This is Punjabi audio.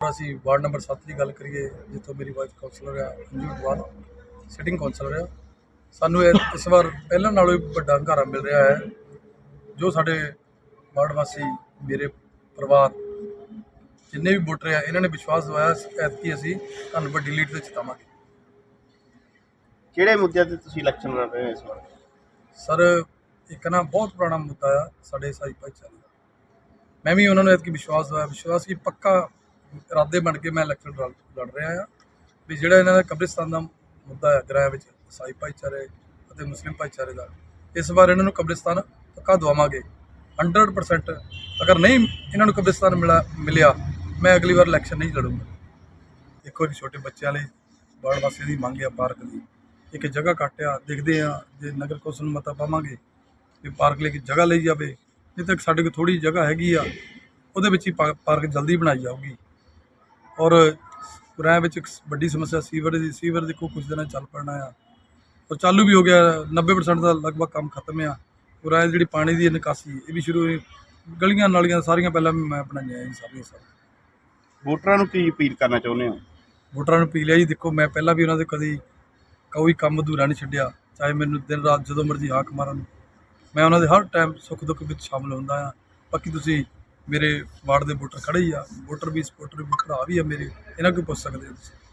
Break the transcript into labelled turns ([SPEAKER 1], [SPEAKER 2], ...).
[SPEAKER 1] ਅਸੀਂ ਵਾਰਡ ਨੰਬਰ 7 ਦੀ ਗੱਲ ਕਰੀਏ ਜਿੱਥੋਂ ਮੇਰੀ ਵਾਈਫ ਕਾਉਂਸਲਰ ਆ ਅੰਜੂ ਅਟਵਾਲ ਸਿਟਿੰਗ ਕਾਉਂਸਲਰ ਆ। ਸਾਨੂੰ ਇਹ- ਇਸ ਵਾਰ ਪਹਿਲਾਂ ਨਾਲੋਂ ਵੀ ਵੱਡਾ ਹੰਗਾਰਾ ਮਿਲ ਰਿਹਾ ਹੈ ਜੋ ਸਾਡੇ ਵਾਰਡ ਵਾਸੀ ਮੇਰੇ ਪਰਿਵਾਰ ਜਿੰਨੇ ਵੀ ਵੋਟਰ ਆ ਇਹਨਾਂ ਨੇ ਵਿਸ਼ਵਾਸ ਦਿਵਾਇਆ ਐਤਕੀ ਅਸੀਂ ਤੁਹਾਨੂੰ ਵੱਡੀ ਲੀਡ ਤੇ ਜਿਤਾਵਾਂਗੇ।
[SPEAKER 2] ਕਿਹੜੇ ਮੁੱਦਿਆਂ ਤੇ ਤੁਸੀਂ ਇਲੈਕਸ਼ਨ ਲੜ ਰਹੇ ਹੋ ਇਸ ਵਾਰ?
[SPEAKER 1] ਸਰ ਇੱਕ ਨਾ ਬਹੁਤ ਪੁਰਾਣਾ ਮੁੱਦਾ ਆ ਸਾਡੇ ਇਸਾਈ ਭਾਈਚਾਰੇ ਦਾ। ਮੈਂ ਵੀ ਉਹਨਾਂ ਨੂੰ ਐਤਕੀ ਵਿਸ਼ਵਾਸ ਦਵਾਇਆ ਵਿਸ਼ਵਾਸ ਕੀ ਪੱਕਾ ਇਰਾਦੇ ਬਣ ਕੇ ਮੈਂ ਇਲੈਕਸ਼ਨ ਲੜ ਲੜ ਰਿਹਾ ਆ ਵੀ ਜਿਹੜਾ ਇਹਨਾਂ ਦਾ ਕਬਰਿਸਤਾਨ ਦਾ ਮੁੱਦਾ ਹੈ, ਗ੍ਰਹਿ ਵਿੱਚ, ਇਸਾਈ ਭਾਈਚਾਰੇ ਅਤੇ ਮੁਸਲਿਮ ਭਾਈਚਾਰੇ ਦਾ, ਇਸ ਵਾਰ ਇਹਨਾਂ ਨੂੰ ਕਬਰਿਸਤਾਨ ਪੱਕਾ ਦਵਾਵਾਂਗੇ। 100% ਅਗਰ ਨਹੀਂ ਇਹਨਾਂ ਨੂੰ ਕਬਰਿਸਤਾਨ ਮਿਲਾ, ਮਿਲਿਆ, ਮੈਂ ਅਗਲੀ ਵਾਰ ਇਲੈਕਸ਼ਨ ਨਹੀਂ ਲੜੂੰਗਾ। ਦੇਖੋ ਇੱਕ ਛੋਟੇ ਬੱਚਿਆਂ ਲਈ ਵਾਰਡ ਵਾਸੀ ਦੀ ਮੰਗ ਆ ਪਾਰਕ ਦੀ। ਇੱਕ ਜਗ੍ਹਾ ਘੱਟ ਆ, ਦੇਖਦੇ ਆ ਜੇ ਨਗਰ ਕੌਂਸਲ ਨੂੰ ਮਤਾ ਪਾਵਾਂਗੇ ਵੀ ਪਾਰਕ ਲਈ ਇੱਕ ਜਗ੍ਹਾ ਲਈ ਜਾਵੇ। ਨਹੀਂ ਤਾਂ ਸਾਡੇ ਕੋਲ ਥੋੜੀ ਜਗ੍ਹਾ ਹੈਗੀ ਆ, ਉਹਦੇ ਵਿੱਚ ਹੀ ਪਾ- ਪਾਰਕ ਜਲਦੀ ਬਣਾਈ ਜਾਊਗੀ। ਔਰ ਰਾਏ ਵਿੱਚ ਇੱਕ ਵੱਡੀ ਸਮੱਸਿਆ ਸੀਵਰ ਦੀ ਸੀਵਰ ਦੇਖੋ ਕੁਝ ਦਿਨਾਂ ਚੱਲ ਪੈਣਾ ਆ। ਔਰ ਚਾਲੂ ਵੀ ਹੋ ਗਿਆ 90% ਦਾ ਲਗਭਗ ਕੰਮ ਖਤਮ ਆ। ਰਾਏ ਜਿਹੜੀ ਪਾਣੀ ਦੀ ਨਿਕਾਸੀ ਇਹ ਵੀ ਸ਼ੁਰੂ ਹੋਈ। ਗਲੀਆਂ ਨਾਲੀਆਂ ਸਾਰੀਆਂ ਪਹਿਲਾਂ ਮੈਂ ਬਣਾਈਆਂ ਜੀ ਸਾਰੀਆਂ ਸਾਰੀਆਂ
[SPEAKER 2] ਵੋਟਰਾਂ ਨੂੰ ਕੀ ਅਪੀਲ ਕਰਨਾ ਚਾਹੁੰਦੇ ਹੋ?
[SPEAKER 1] ਵੋਟਰਾਂ ਨੂੰ ਪੀ ਲਿਆ ਜੀ ਦੇਖੋ ਮੈਂ ਪਹਿਲਾਂ ਵੀ ਉਹਨਾਂ ਦੇ ਕਦੀ ਕੋਈ ਕੰਮ ਅਧੂਰਾ ਨਹੀਂ ਛੱਡਿਆ। ਚਾਹੇ ਮੈਨੂੰ ਦਿਨ ਰਾਤ ਜਦੋਂ ਮਰਜ਼ੀ ਹਾਕ ਮਾਰਨ। ਮੈਂ ਉਹਨਾਂ ਦੇ ਹਰ ਟਾਈਮ ਸੁੱਖ ਦੁੱਖ ਵਿੱਚ ਸ਼ਾਮਲ ਹੁੰਦਾ ਆ। ਬਾਕੀ ਤੁਸੀਂ ਮੇਰੇ ਵਾਰਡ ਦੇ ਵੋਟਰ ਖੜੇ ਹੀ ਆ। ਵੋਟਰ ਵੀ, ਸਪੋਰਟਰ ਵੀ ਭਰਾ ਵੀ ਆ ਮੇਰੇ। ਇਹਨਾਂ ਕੋਲ ਪੁੱਛ ਸਕਦੇ ਹੋ ਤੁਸੀਂ?